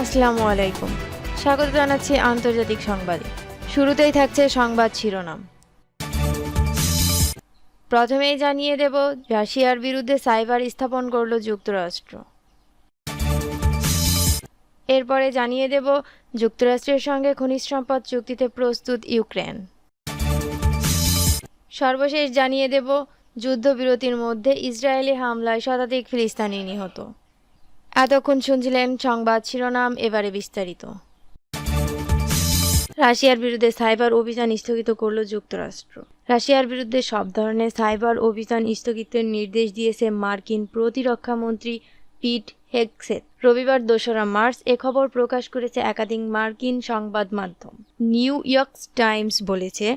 আসসালামু আলাইকুম। স্বাগত জানাচ্ছি আন্তর্জাতিক সংবাদে। শুরুতেই থাকছে সংবাদ শিরোনাম। প্রথমেই জানিয়ে দেব, রাশিয়ার বিরুদ্ধে সাইবার স্থাপন করল যুক্তরাষ্ট্র। এরপরে জানিয়ে দেব, যুক্তরাষ্ট্রের সঙ্গে খনিজ সম্পদ চুক্তিতে প্রস্তুত ইউক্রেন। সর্বশেষ জানিয়ে দেব, যুদ্ধবিরতির মধ্যে ইসরায়েলি হামলায় শতাধিক ফিলিস্তানি নিহত। এতক্ষণ শুনছিলেন সংবাদ শিরোনাম, এবারে বিস্তারিত। রাশিয়ার বিরুদ্ধে সাইবার অভিযান স্থগিত করল যুক্তরাষ্ট্র। রাশিয়ার বিরুদ্ধে সব ধরনের সাইবার অভিযান স্থগিতের নির্দেশ দিয়েছে মার্কিন প্রতিরক্ষা মন্ত্রী পিট হেগসেট রবিবার দোসরা মার্চ এ খবর প্রকাশ করেছে একাধিক মার্কিন সংবাদ মাধ্যম। নিউ ইয়র্ক টাইমস বলেছে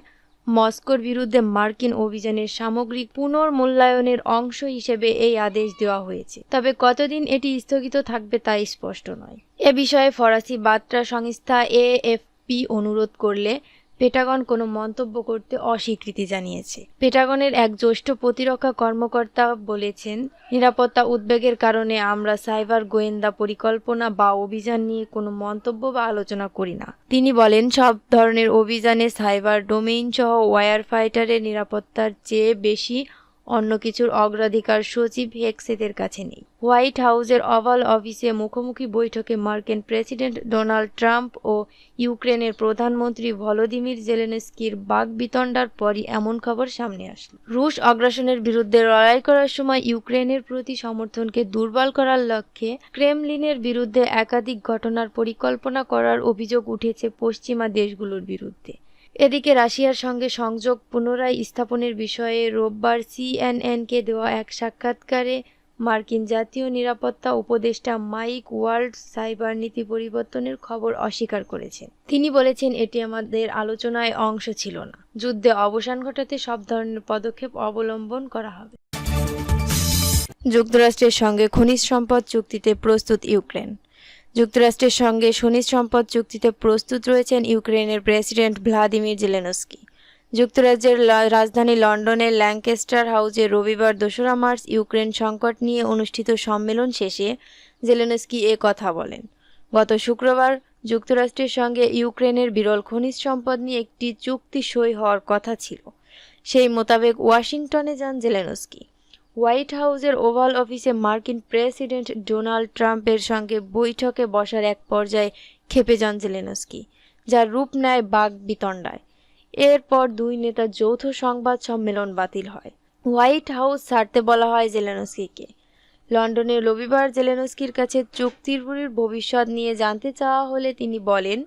মস্কোর বিরুদ্ধে মার্কিন অভিযানের সামগ্রিক পুনর্মূল্যায়নের অংশ হিসেবে এই আদেশ দেওয়া হয়েছে। তবে কতদিন এটি স্থগিত থাকবে তা স্পষ্ট নয়। এ বিষয়ে ফরাসি বার্তা সংস্থা এএফপি অনুরোধ করলে পেটাগন কোনো মন্তব্য করতে অস্বীকৃতি জানিয়েছে। পেটাগনের এক জ্যেষ্ঠ প্রতিরক্ষা কর্মকর্তা বলেছেন, নিরাপত্তা উদ্বেগের কারণে আমরা সাইবার গোয়েন্দা পরিকল্পনা বা অভিযান নিয়ে কোনো মন্তব্য বা আলোচনা করি না। তিনি বলেন, সব ধরনের অভিযানে সাইবার ডোমেইন সহ ওয়ার ফাইটারের নিরাপত্তার চেয়ে বেশি অন্য কিছুর অগ্রাধিকার সচিব হেক্সেদের কাছে নেই। হোয়াইট হাউসের অভাল অফিসে মুখোমুখি বৈঠকে মার্কিন প্রেসিডেন্ট ডোনাল্ড ট্রাম্প ও ইউক্রেনের প্রধানমন্ত্রী ভলোদিমির জেলেনস্কির বাগবিতণ্ডার পরই এমন খবর সামনে আসলো। রুশ অগ্রাসনের বিরুদ্ধে লড়াই করার সময় ইউক্রেনের প্রতি সমর্থনকে দুর্বল করার লক্ষ্যে ক্রেমলিনের বিরুদ্ধে একাধিক ঘটনার পরিকল্পনা করার অভিযোগ উঠেছে পশ্চিমা দেশগুলোর বিরুদ্ধে। এদিকে রাশিয়ার সঙ্গে সংযোগ পুনরায় স্থাপনের বিষয়ে রোববার সিএনএনকে দেওয়া এক সাক্ষাৎকারে মার্কিন জাতীয় নিরাপত্তা উপদেষ্টা মাইক ওয়ার্ল্ড সাইবার নীতি পরিবর্তনের খবর অস্বীকার করেছেন। তিনি বলেছেন, এটি আমাদের আলোচনায় অংশ ছিল না। যুদ্ধে অবসান ঘটাতে সব ধরনের পদক্ষেপ অবলম্বন করা হবে। যুক্তরাষ্ট্রের সঙ্গে খনিজ সম্পদ চুক্তিতে প্রস্তুত ইউক্রেন। যুক্তরাষ্ট্রের সঙ্গে খনিজ সম্পদ চুক্তিতে প্রস্তুত রয়েছেন ইউক্রেনের প্রেসিডেন্ট ভ্লাদিমির জেলেনস্কি। যুক্তরাজ্যের রাজধানী লন্ডনের ল্যাঙ্কেস্টার হাউজে রবিবার দোসরা মার্চ ইউক্রেন সংকট নিয়ে অনুষ্ঠিত সম্মেলন শেষে জেলেনস্কি এ কথা বলেন। গত শুক্রবার যুক্তরাষ্ট্রের সঙ্গে ইউক্রেনের বিরল খনিজ সম্পদ নিয়ে একটি চুক্তি সই হওয়ার কথা ছিল। সেই মোতাবেক ওয়াশিংটনে যান জেলেনস্কি। হোয়াইট হাউসের ওভাল অফিসে মার্কিন প্রেসিডেন্ট ডোনাল্ড ট্রাম্পের সঙ্গে বৈঠকে বসার এক পর্যায়ে খেপে যান জেলেনস্কি, যার রূপ নেয় বাঘ বিতণ্ডায়। এরপর দুই নেতা যৌথ সংবাদ সম্মেলন বাতিল হয়। হোয়াইট হাউস ছাড়তে বলা হয় জেলেনস্কিকে। লন্ডনে রবিবার জেলেনস্কির কাছে চুক্তির ভবিষ্যৎ নিয়ে জানতে চাওয়া হলে তিনি বলেন,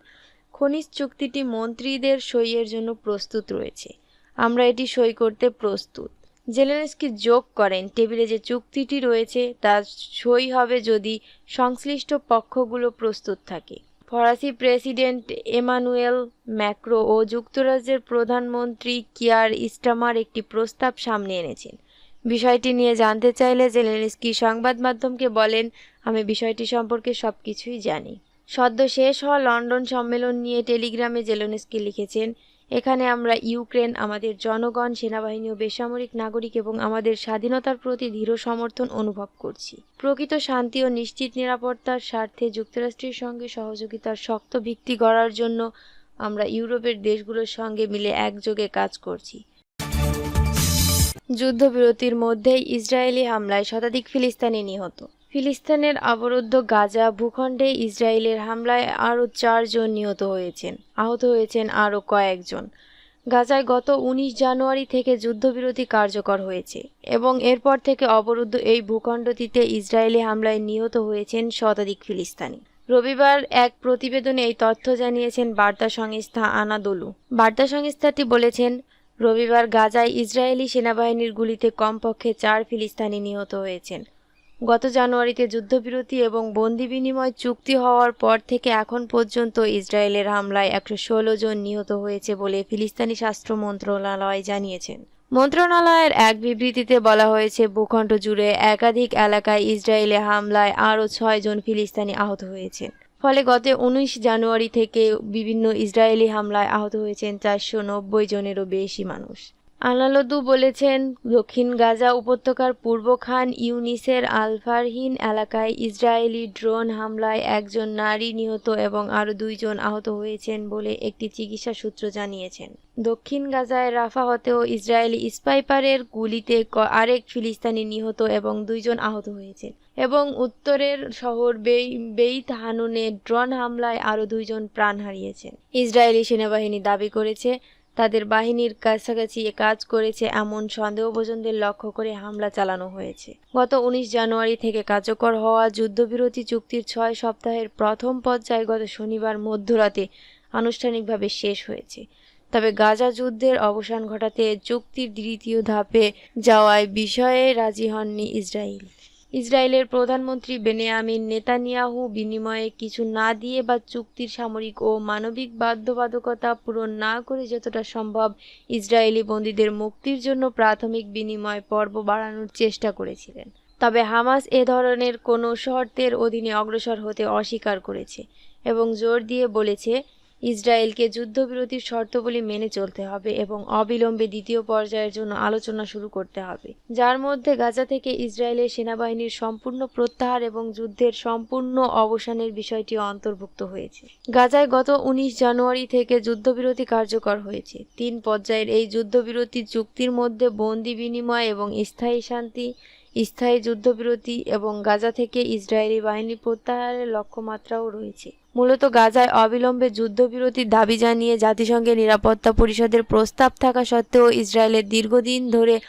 খনিজ চুক্তিটি মন্ত্রীদের সইয়ের জন্য প্রস্তুত রয়েছে। আমরা এটি সই করতে প্রস্তুত। জেলেনস্কি যোগ করেন। টেবিলে যে চুক্তিটি রয়েছে, তা সই হবে যদি সংশ্লিষ্ট পক্ষগুলো প্রস্তুত থাকে। ফরাসি প্রেসিডেন্ট এমানুয়েল ম্যাক্রো ও যুক্তরাজ্যের প্রধানমন্ত্রী কিয়ার ইস্টামার একটি প্রস্তাব সামনে এনেছেন। বিষয়টি নিয়ে জানতে চাইলে জেলেনস্কি সংবাদ মাধ্যমকে বলেন, আমি বিষয়টি সম্পর্কে সব কিছুই জানি। সদ্য শেষ হওয়া লন্ডন সম্মেলন নিয়ে টেলিগ্রামে জেলেনস্কি লিখেছেন এখানে আমরা ইউক্রেন, আমাদের জনগণ, সেনাবাহিনী ও বেসামরিক নাগরিক এবং আমাদের স্বাধীনতার প্রতি দৃঢ় সমর্থন অনুভব করছি। প্রকৃত শান্তি ও নিশ্চিত নিরাপত্তার স্বার্থে যুক্তরাষ্ট্রের সঙ্গে সহযোগিতার শক্ত ভিত্তি গড়ার জন্য আমরা ইউরোপের দেশগুলোর সঙ্গে মিলে একযোগে কাজ করছি। যুদ্ধবিরতির মধ্যেই ইসরায়েলি হামলায় শতাধিক ফিলিস্তানি নিহত। ফিলিস্তিনের অবরুদ্ধ গাজা ভূখণ্ডে ইসরায়েলের হামলায় আরও চারজন নিহত হয়েছেন, আহত হয়েছেন আরও কয়েকজন। গাজায় গত উনিশ জানুয়ারি থেকে যুদ্ধবিরতি কার্যকর হয়েছে এবং এরপর থেকে অবরুদ্ধ এই ভূখণ্ডটিতে ইসরায়েলি হামলায় নিহত হয়েছেন শতাধিক ফিলিস্তানি। রবিবার এক প্রতিবেদনে এই তথ্য জানিয়েছেন বার্তা সংস্থা আনাদোলু। বার্তা সংস্থাটি বলেছেন, রবিবার গাজায় ইসরায়েলি সেনাবাহিনীর গুলিতে কমপক্ষে চার ফিলিস্তিনি নিহত হয়েছেন। গত জানুয়ারিতে যুদ্ধবিরতি এবং বন্দি বিনিময় চুক্তি হওয়ার পর থেকে এখন পর্যন্ত ইসরায়েলের হামলায় একশো ষোলো জন নিহত হয়েছে বলে ফিলিস্তিনি স্বাস্থ্য মন্ত্রণালয় জানিয়েছেন মন্ত্রণালয়ের এক বিবৃতিতে বলা হয়েছে, ভূখণ্ড জুড়ে একাধিক এলাকায় ইসরায়েলে হামলায় আরও ছয় জন ফিলিস্তিনি আহত হয়েছেন। ফলে গত উনিশ জানুয়ারি থেকে বিভিন্ন ইসরায়েলি হামলায় আহত হয়েছেন চারশো নব্বই জনেরও বেশি মানুষ। আনালদু বলেছেন, দক্ষিণ গাজা উপত্যকার পূর্ব খান ইউনিসের আলফারহীন এলাকায় ইসরায়েলি ড্রোন হামলায় একজন নারী নিহত এবং আরও দুইজন আহত হয়েছেন বলে একটি চিকিৎসা সূত্র জানিয়েছেন। দক্ষিণ গাজায় রাফা হতেও ইসরায়েলি স্পাইপারের গুলিতে আরেক ফিলিস্তানি নিহত এবং দুইজন আহত হয়েছেন এবং উত্তরের শহর বেই- বেইত হানুনে ড্রোন হামলায় আরও দুইজন প্রাণ হারিয়েছেন। ইসরায়েলি সেনাবাহিনী দাবি করেছে তাদের বাহিনীর কাছাকাছি কাজ করেছে এমন সন্দেহভাজনদের লক্ষ্য করে হামলা চালানো হয়েছে। গত উনিশ জানুয়ারি থেকে কার্যকর হওয়া যুদ্ধবিরতি চুক্তির ছয় সপ্তাহের প্রথম পর্যায়ে গত শনিবার মধ্যরাতে আনুষ্ঠানিকভাবে শেষ হয়েছে। তবে গাজা যুদ্ধের অবসান ঘটাতে চুক্তির দ্বিতীয় ধাপে যাওয়ায় বিষয়ে রাজি হননি ইসরায়েল ইসরায়েলের প্রধানমন্ত্রী বেনিয়ামিন নেতানিয়াহু বিনিময়ে কিছু না দিয়ে বা চুক্তির সামরিক ও মানবিক বাধ্যবাধকতা পূরণ না করে যতটা সম্ভব ইসরায়েলি বন্দীদের মুক্তির জন্য প্রাথমিক বিনিময় পর্ব বাড়ানোর চেষ্টা করেছিলেন। তবে হামাস এ ধরনের কোনো শর্তের অধীনে অগ্রসর হতে অস্বীকার করেছে এবং জোর দিয়ে বলেছে ইসরায়েলকে যুদ্ধবিরতির শর্তগুলি মেনে চলতে হবে এবং অবিলম্বে দ্বিতীয় পর্যায়ের জন্য আলোচনা শুরু করতে হবে। যার মধ্যে গাজা থেকে ইসরায়েলের সেনাবাহিনীর সম্পূর্ণ প্রত্যাহার এবং যুদ্ধের সম্পূর্ণ অবসানের বিষয়টি অন্তর্ভুক্ত হয়েছে। গাজায় গত উনিশ জানুয়ারি থেকে যুদ্ধবিরতি কার্যকর হয়েছে। তিন পর্যায়ের এই যুদ্ধবিরতি চুক্তির মধ্যে বন্দি বিনিময় এবং স্থায়ী শান্তি স্থায়ী যুদ্ধবিরতি এবং গাজা থেকে ইসরায়েলি বাহিনী প্রত্যাহারের লক্ষ্যমাত্রাও রয়েছে। মূলত গাজায় অবিলম্বে যুদ্ধবিরতির দাবি জানিয়ে জাতিসংঘের নিরাপত্তা পরিষদের প্রস্তাব থাকা সত্ত্বেও ইসরায়েলের দীর্ঘদিন ধরে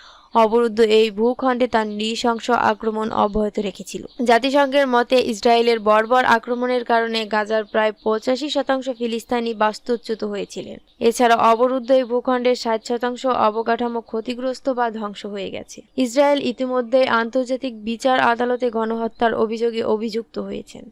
অবরুদ্ধ এই ভূখণ্ডে তার নৃশংস আক্রমণ অব্যাহত রেখেছিল। জাতিসংঘের মতে ইসরায়েলের বর্বর আক্রমণের কারণে গাজার প্রায় পঁচাশি শতাংশ ফিলিস্তানি বাস্তুচ্যুত হয়েছিলেন। এছাড়া অবরুদ্ধ এই ভূখণ্ডের ষাট শতাংশ অবকাঠামো ক্ষতিগ্রস্ত বা ধ্বংস হয়ে গেছে। ইসরায়েল ইতিমধ্যে আন্তর্জাতিক বিচার আদালতে গণহত্যার অভিযোগে অভিযুক্ত হয়েছেন।